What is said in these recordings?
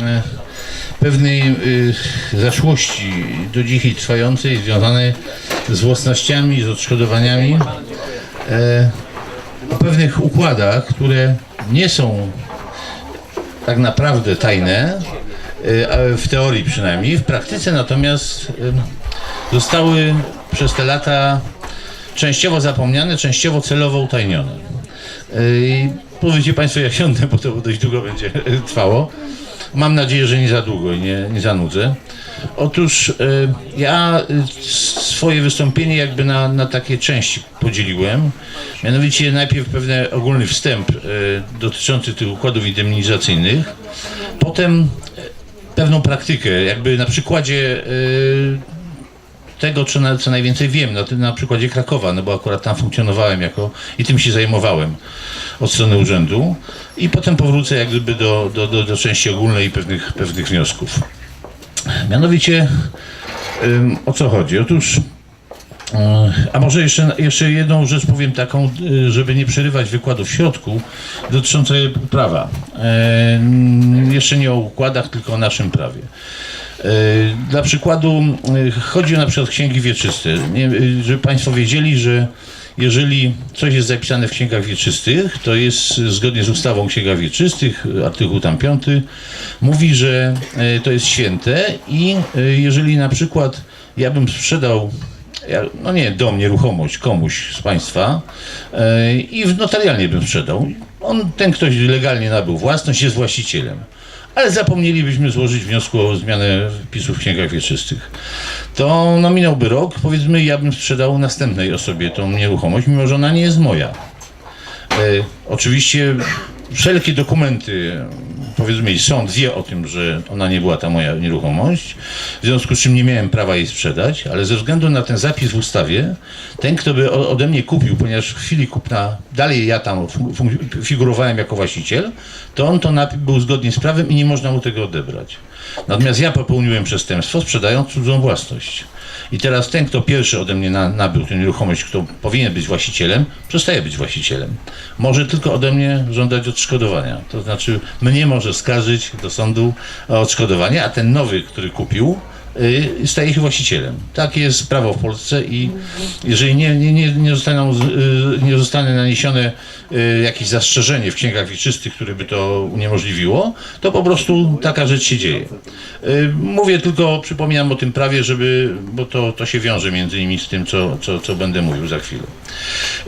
e, pewnej e, zaszłości do dzisiaj trwającej, związanej z własnościami, z odszkodowaniami, e, o pewnych układach, które nie są tak naprawdę tajne, e, w teorii przynajmniej, w praktyce natomiast zostały przez te lata częściowo zapomniane, częściowo celowo utajnione. E, I powiecie Państwo, jak siądę, bo to dość długo będzie trwało. Mam nadzieję, że nie za długo i nie, nie zanudzę. Otóż e, ja e, swoje wystąpienie jakby na, na takie części podzieliłem. Mianowicie najpierw pewien ogólny wstęp e, dotyczący tych układów indemnizacyjnych, potem pewną praktykę, jakby na przykładzie tego, co, na, co najwięcej wiem, na, tym- na przykładzie Krakowa, no bo akurat tam funkcjonowałem jako i tym się zajmowałem od strony urzędu i potem powrócę jak gdyby do, do, do, do części ogólnej i pewnych, pewnych wniosków. Mianowicie ym, o co chodzi? Otóż a może jeszcze, jeszcze jedną rzecz powiem taką, y, żeby nie przerywać wykładu w środku, dotyczące prawa. E, Jeszcze nie o układach, tylko o naszym prawie. E, Dla przykładu e, chodzi o na przykład księgi wieczyste. Nie, e, żeby Państwo wiedzieli, że jeżeli coś jest zapisane w księgach wieczystych, to jest zgodnie z ustawą o księgach wieczystych, artykuł tam 5, mówi, że e, to jest święte i e, jeżeli na przykład ja bym sprzedał no nie, dom, nieruchomość komuś z państwa e, i notarialnie bym sprzedał. On, ten ktoś legalnie nabył własność, jest właścicielem. Ale zapomnielibyśmy złożyć wniosku o zmianę wpisów w księgach wieczystych. To no, minąłby rok, powiedzmy, ja bym sprzedał następnej osobie tą nieruchomość, mimo że ona nie jest moja. E, oczywiście wszelkie dokumenty, powiedzmy, sąd wie o tym, że ona nie była ta moja nieruchomość, w związku z czym nie miałem prawa jej sprzedać, ale ze względu na ten zapis w ustawie, ten, kto by ode mnie kupił, ponieważ w chwili kupna dalej ja tam figurowałem jako właściciel, to on to był zgodnie z prawem i nie można mu tego odebrać. Natomiast ja popełniłem przestępstwo, sprzedając cudzą własność. I teraz ten, kto pierwszy ode mnie na, nabył tę nieruchomość, kto powinien być właścicielem, przestaje być właścicielem. Może tylko ode mnie żądać odszkodowania. To znaczy mnie może skarżyć do sądu o odszkodowanie, a ten nowy, który kupił, staje się właścicielem. Takie jest prawo w Polsce i jeżeli nie, nie, nie, nie, zostaną, y, nie zostanie naniesione y, jakieś zastrzeżenie w księgach wieczystych, które by to uniemożliwiło, to po prostu taka rzecz się dzieje. Y, Mówię tylko, przypominam o tym prawie, żeby, bo to, to się wiąże między innymi z tym, co, co, co będę mówił za chwilę.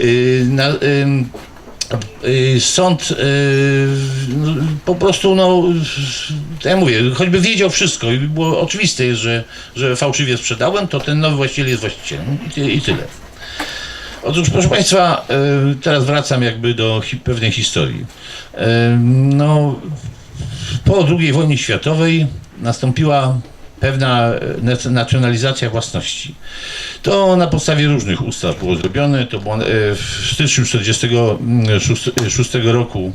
Y, Na, y, sąd y, po prostu, no, jak mówię, choćby wiedział wszystko i było oczywiste że, że fałszywie sprzedałem, to ten nowy właściciel jest właścicielem i, ty, i tyle. Otóż, proszę Państwa, y, teraz wracam jakby do pewnej historii. Y, No, po II wojnie światowej nastąpiła pewna e, nac- nacjonalizacja własności. To na podstawie różnych ustaw było zrobione. To było, e, w styczniu 1946 roku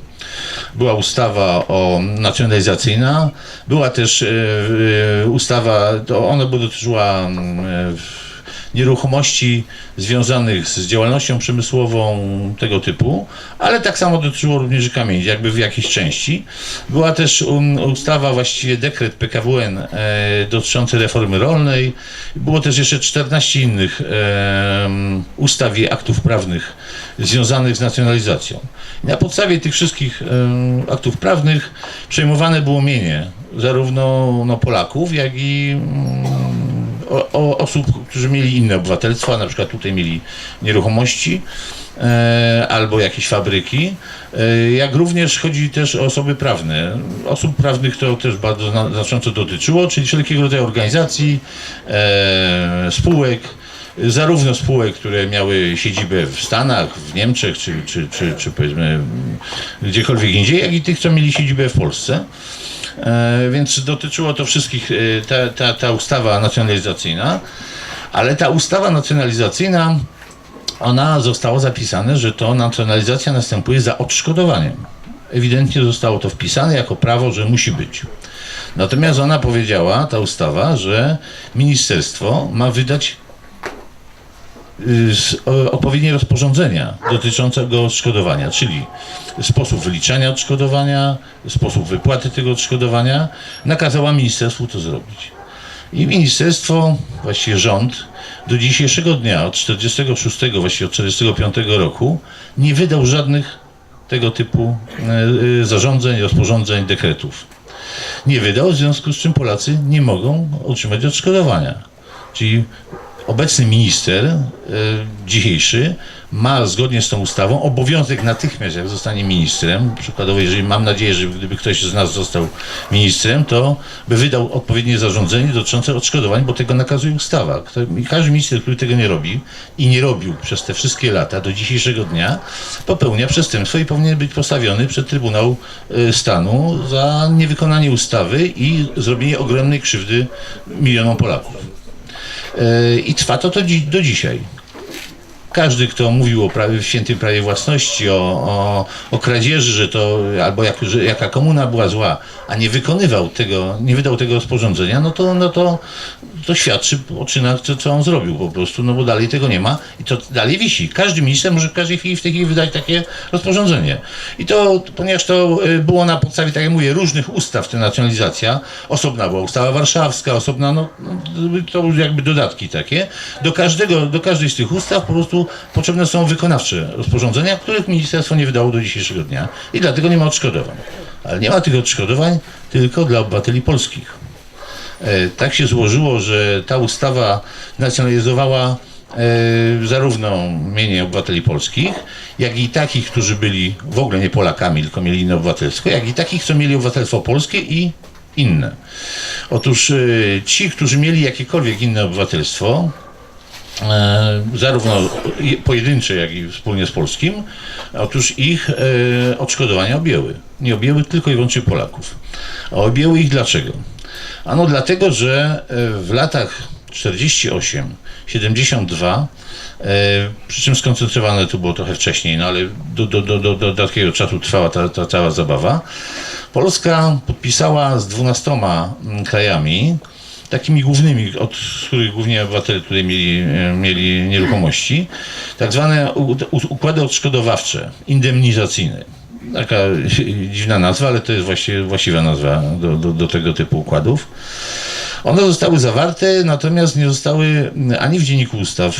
była ustawa o nacjonalizacyjna. Była też e, ustawa, to ona dotyczyła mm, nieruchomości związanych z działalnością przemysłową tego typu, ale tak samo dotyczyło również kamieni, jakby w jakiejś części. Była też um, ustawa, właściwie dekret PKWN e, dotyczący reformy rolnej. Było też jeszcze 14 innych em, ustaw i aktów prawnych związanych z nacjonalizacją. Na podstawie tych wszystkich em, aktów prawnych przejmowane było mienie zarówno no, Polaków, jak i mm, o, o osób, którzy mieli inne obywatelstwa, na przykład tutaj mieli nieruchomości e, albo jakieś fabryki, e, jak również chodzi też o osoby prawne. Osób prawnych to też bardzo zna, znacząco dotyczyło, czyli wszelkiego rodzaju organizacji, e, spółek, zarówno spółek, które miały siedzibę w Stanach, w Niemczech, czy, czy, czy, czy powiedzmy gdziekolwiek indziej, jak i tych, co mieli siedzibę w Polsce. E, więc dotyczyło to wszystkich, e, ta, ta, ta ustawa nacjonalizacyjna, ale ta ustawa nacjonalizacyjna, ona zostało zapisane, że to nacjonalizacja następuje za odszkodowaniem. Ewidentnie zostało to wpisane jako prawo, że musi być. Natomiast ona powiedziała, ta ustawa, że ministerstwo ma wydać odpowiednie rozporządzenia dotyczącego odszkodowania, czyli sposób wyliczania odszkodowania, sposób wypłaty tego odszkodowania, nakazała ministerstwu to zrobić. I ministerstwo, właściwie rząd, do dzisiejszego dnia, od 46, właściwie od 45 roku, nie wydał żadnych tego typu e, e, zarządzeń, rozporządzeń, dekretów. Nie wydał, w związku z czym Polacy nie mogą otrzymać odszkodowania. Czyli obecny minister, e, dzisiejszy, ma zgodnie z tą ustawą obowiązek natychmiast, jak zostanie ministrem, przykładowo, jeżeli mam nadzieję, że gdyby ktoś z nas został ministrem, to by wydał odpowiednie zarządzenie dotyczące odszkodowań, bo tego nakazuje ustawa. Każdy minister, który tego nie robi i nie robił przez te wszystkie lata do dzisiejszego dnia, popełnia przestępstwo i powinien być postawiony przed Trybunał e, Stanu za niewykonanie ustawy i zrobienie ogromnej krzywdy milionom Polaków. E, I trwa to, do dzisiaj. Każdy, kto mówił o prawie, świętym prawie własności, o, o, o kradzieży, że to albo jak, że jaka komuna była zła, a nie wykonywał tego, nie wydał tego rozporządzenia, no to, no to, to świadczy o czynach, co, co on zrobił po prostu, no bo dalej tego nie ma i to dalej wisi. Każdy minister może w każdej chwili w tej chwili wydać takie rozporządzenie. I to, ponieważ to y, było na podstawie, tak jak mówię, różnych ustaw, ta nacjonalizacja, osobna była ustawa warszawska, osobna, no, no to jakby dodatki takie. Do każdego, do każdej z tych ustaw po prostu potrzebne są wykonawcze rozporządzenia, których ministerstwo nie wydało do dzisiejszego dnia i dlatego nie ma odszkodowań. Ale nie ma tych odszkodowań tylko dla obywateli polskich. E, tak się złożyło, że ta ustawa nacjonalizowała e, zarówno mienie obywateli polskich, jak i takich, którzy byli w ogóle nie Polakami, tylko mieli inne obywatelstwo, jak i takich, co mieli obywatelstwo polskie i inne. Otóż e, ci, którzy mieli jakiekolwiek inne obywatelstwo, zarówno i- pojedyncze, jak i wspólnie z polskim, otóż ich e, odszkodowania objęły. Nie objęły tylko i wyłącznie Polaków. A objęły ich dlaczego? Ano dlatego, że e, w latach 48, 72, e, przy czym skoncentrowane to było trochę wcześniej, no ale do, do, do, do, do takiego czasu trwała ta, ta cała zabawa, Polska podpisała z 12 mm, krajami, takimi głównymi, od których głównie obywatele tutaj mieli, e, mieli nieruchomości, tak zwane układy odszkodowawcze, indemnizacyjne. Taka dziwna nazwa, ale to jest właściwie, właściwa nazwa do, do, do tego typu układów. One zostały zawarte, natomiast nie zostały ani w Dzienniku Ustaw,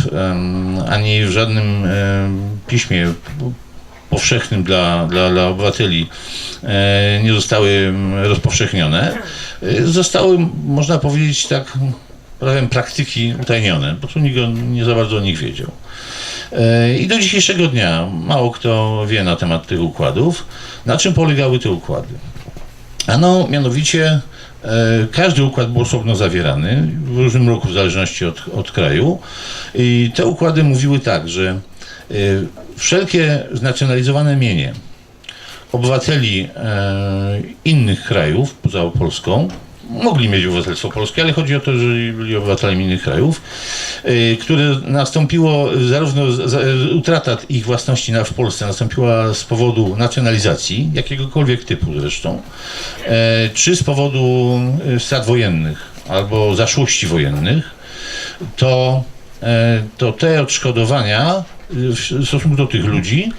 ani w żadnym piśmie powszechnym dla, dla, dla obywateli e, nie zostały mm, rozpowszechnione. E, Zostały, można powiedzieć, tak prawem praktyki utajnione, bo tu nikt nie za bardzo nich wiedział. E, I do dzisiejszego dnia mało kto wie na temat tych układów. Na czym polegały te układy? Ano, mianowicie każdy układ był osobno zawierany w różnym roku, w zależności od, od kraju. I te układy mówiły tak, że wszelkie znacjonalizowane mienie obywateli e, innych krajów poza Polską mogli mieć obywatelstwo polskie, ale chodzi o to, że byli obywatelami innych krajów, e, które nastąpiło zarówno z, z, utrata ich własności na, w Polsce nastąpiła z powodu nacjonalizacji, jakiegokolwiek typu zresztą, e, czy z powodu e, strat wojennych albo zaszłości wojennych, to, to te odszkodowania w stosunku do tych ludzi,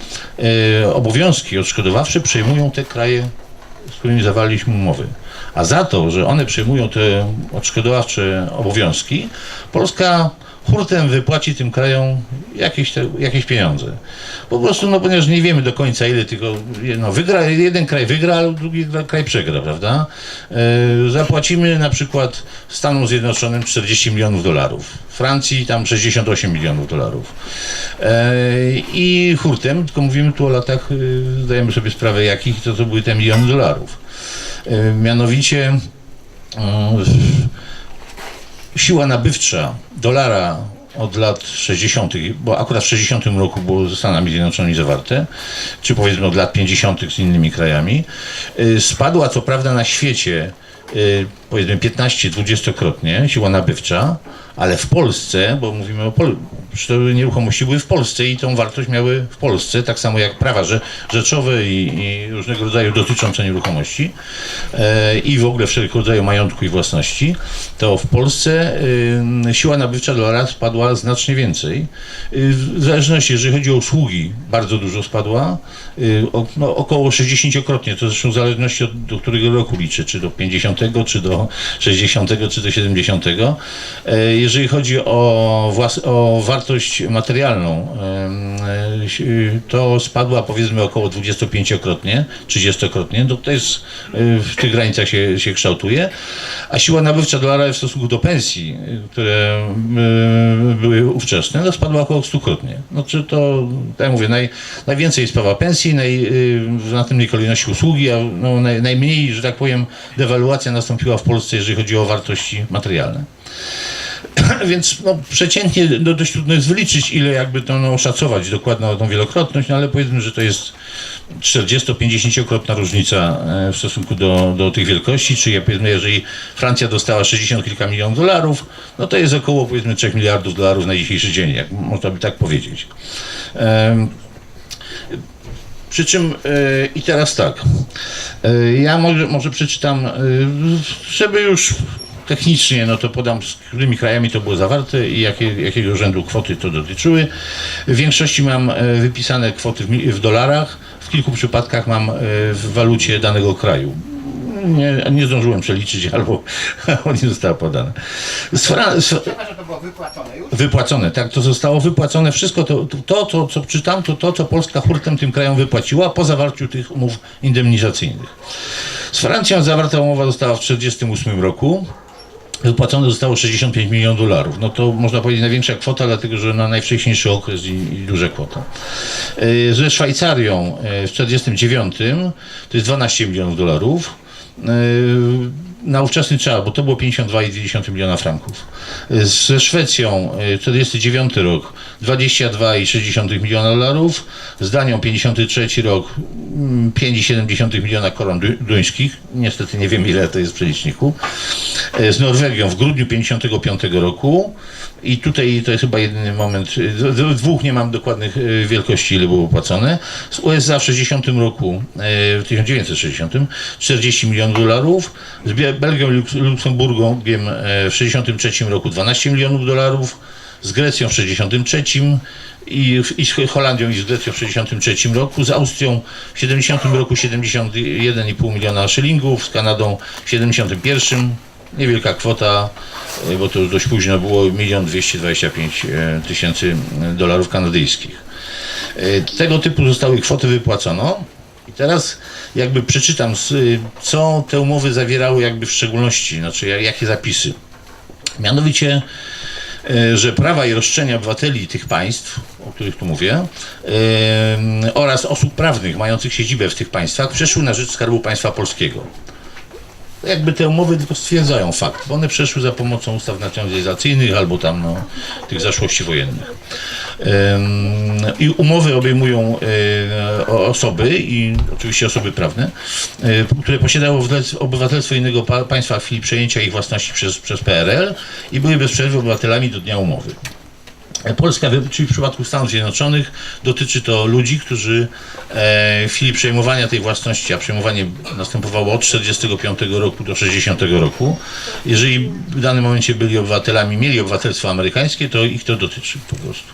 e, obowiązki odszkodowawcze przejmują te kraje, z którymi zawarliśmy umowy. A za to, że one przejmują te odszkodowawcze obowiązki, Polska hurtem wypłaci tym krajom jakieś, te, jakieś pieniądze. Po prostu, no ponieważ nie wiemy do końca ile tylko, no wygra, jeden kraj wygra, ale drugi kraj przegra, prawda? E, zapłacimy na przykład Stanom Zjednoczonym 40 milionów dolarów, Francji tam 68 milionów dolarów. E, I hurtem, tylko mówimy tu o latach, y, zdajemy sobie sprawę jakich to, to były te miliony dolarów. E, mianowicie siła nabywcza dolara od lat 60., bo akurat w 60 roku było ze Stanami Zjednoczonymi zawarte, czy powiedzmy od lat 50. z innymi krajami, y, spadła co prawda na świecie y, powiedzmy 15-20-krotnie siła nabywcza, ale w Polsce, bo mówimy o Pol- że nieruchomości były w Polsce i tą wartość miały w Polsce, tak samo jak prawa rze- rzeczowe i, i różnego rodzaju dotyczące nieruchomości e, i w ogóle wszelkiego rodzaju majątku i własności, to w Polsce y, siła nabywcza dolara spadła znacznie więcej. Y, w zależności, jeżeli chodzi o usługi, bardzo dużo spadła, y, o, no, około 60-krotnie, to zresztą w zależności od do którego roku liczy, czy do 50, czy do 60, czy do 70. E, Jeżeli chodzi o, o wartość materialną, e, to spadła powiedzmy około 25-krotnie, 30-krotnie, no to jest e, w tych granicach się, się kształtuje, a siła nabywcza dolara w stosunku do pensji, które były ówczesne, no spadła około 100-krotnie. Znaczy to, tak jak mówię, naj, najwięcej sprawa pensji, naj, w następnej kolejności usługi, a no, naj, najmniej, że tak powiem, dewaluacja nastąpiła w Polsce, jeżeli chodzi o wartości materialne. Więc no, przeciętnie no, dość trudno jest wyliczyć, ile jakby to no, oszacować dokładną tą wielokrotność, no ale powiedzmy, że to jest 40-50-krotna różnica e, w stosunku do, do tych wielkości, czyli ja powiedzmy, jeżeli Francja dostała 60 kilka milionów dolarów, no to jest około powiedzmy 3 miliardów dolarów na dzisiejszy dzień, jak można by tak powiedzieć. Przy czym e, i teraz tak. E, ja może, może przeczytam, e, żeby już technicznie, no to podam, z którymi krajami to było zawarte i jakie, jakiego rzędu kwoty to dotyczyły. W większości mam wypisane kwoty w, w dolarach, w kilku przypadkach mam w walucie danego kraju. Nie, nie zdążyłem przeliczyć, albo, albo nie została podana. Z Fra- z, to było wypłacone już. Wypłacone, tak, to zostało wypłacone. Wszystko to, to, to, to co czytam, to to, co Polska hurtem tym krajom wypłaciła po zawarciu tych umów indemnizacyjnych. Z Francją zawarta umowa została w 1948 roku. Wypłacone zostało 65 milionów dolarów. No to można powiedzieć największa kwota, dlatego że na najwcześniejszy okres i, i duża kwota. E, Ze Szwajcarią e, w 1949 to jest 12 milionów dolarów. E, Na ówczesny czas, bo to było 52,2 miliona franków. E, Ze Szwecją e, 49 rok 22,6 miliona dolarów. Z Danią 53 rok mm, 5,7 miliona koron du- duńskich. Niestety nie wiem ile to jest w przeliczniku. E, Z Norwegią w grudniu 55 roku. I tutaj to jest chyba jedyny moment, d- dwóch nie mam dokładnych e, wielkości, ile było płacone. Z USA w 60 roku, e, w 1960, 40 milionów dolarów. Z Belgią i Luk- Luksemburgiem w 63 roku 12 milionów dolarów. Z Grecją w 63 i, i z Holandią i z Grecją w 63 roku, z Austrią w 70 roku 71,5 miliona szylingów, z Kanadą w 71 niewielka kwota, e, bo to już dość późno było, 1 225 e, tysięcy dolarów kanadyjskich. E, Tego typu zostały kwoty wypłacono. I teraz jakby przeczytam, y, co te umowy zawierały jakby w szczególności, znaczy jak- jakie zapisy. Mianowicie, że prawa i roszczenia obywateli tych państw, o których tu mówię, oraz osób prawnych mających siedzibę w tych państwach przeszły na rzecz Skarbu Państwa Polskiego jakby te umowy tylko stwierdzają fakt, bo one przeszły za pomocą ustaw nacjonalizacyjnych albo tam no, tych zaszłości wojennych. I umowy obejmują e, osoby i oczywiście osoby prawne, e, które posiadały obywatelstwo- innego pa- państwa w chwili przejęcia ich własności przez, przez PRL i były bez przerwy obywatelami do dnia umowy. Polska, wy- czyli w przypadku Stanów Zjednoczonych, dotyczy to ludzi, którzy e, w chwili przejmowania tej własności, a przejmowanie następowało od 45 roku do 60 roku, jeżeli w danym momencie byli obywatelami, mieli obywatelstwo amerykańskie, to ich to dotyczy po prostu.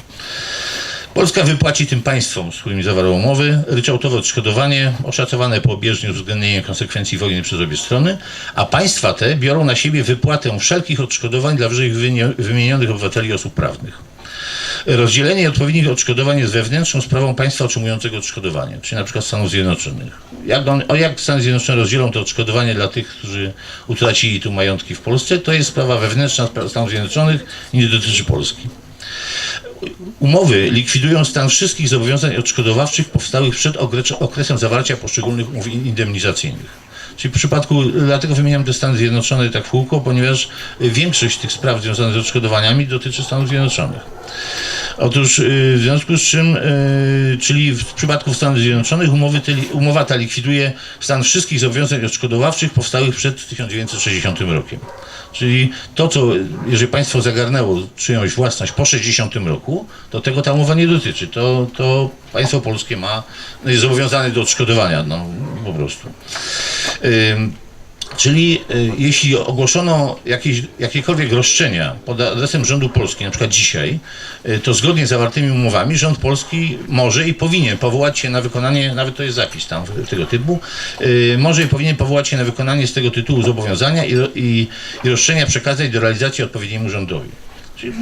Polska wypłaci tym państwom, z którymi zawarła umowy, ryczałtowe odszkodowanie oszacowane po obieżnie z uwzględnieniem konsekwencji wojny przez obie strony, a państwa te biorą na siebie wypłatę wszelkich odszkodowań dla wyżej wymienio- wymienionych obywateli osób prawnych. Rozdzielenie odpowiednich odszkodowań jest wewnętrzną sprawą państwa otrzymującego odszkodowanie, czyli na przykład Stanów Zjednoczonych. Jak, on, o jak Stany Zjednoczone rozdzielą to odszkodowanie dla tych, którzy utracili tu majątki w Polsce, to jest sprawa wewnętrzna Stanów Zjednoczonych i nie dotyczy Polski. Umowy likwidują stan wszystkich zobowiązań odszkodowawczych powstałych przed okre- okresem zawarcia poszczególnych umów in- indemnizacyjnych. Czyli w przypadku, dlatego wymieniam te Stany Zjednoczone tak w kółko, ponieważ większość tych spraw związanych z odszkodowaniami dotyczy Stanów Zjednoczonych. Otóż y, w związku z czym, y, czyli w przypadku Stanów Zjednoczonych umowy te, umowa ta likwiduje stan wszystkich zobowiązań odszkodowawczych powstałych przed 1960 rokiem. Czyli to, co, jeżeli państwo zagarnęło czyjąś własność po 60 roku, to tego ta umowa nie dotyczy. To, to państwo polskie ma, no jest zobowiązane do odszkodowania, no po prostu. Czyli y, jeśli ogłoszono jakieś, jakiekolwiek roszczenia pod adresem rządu Polski, na przykład dzisiaj, y, to zgodnie z zawartymi umowami rząd polski może i powinien powołać się na wykonanie, nawet to jest zapis tam tego typu, y, może i powinien powołać się na wykonanie z tego tytułu zobowiązania i, i, i roszczenia przekazać do realizacji odpowiedniemu rządowi.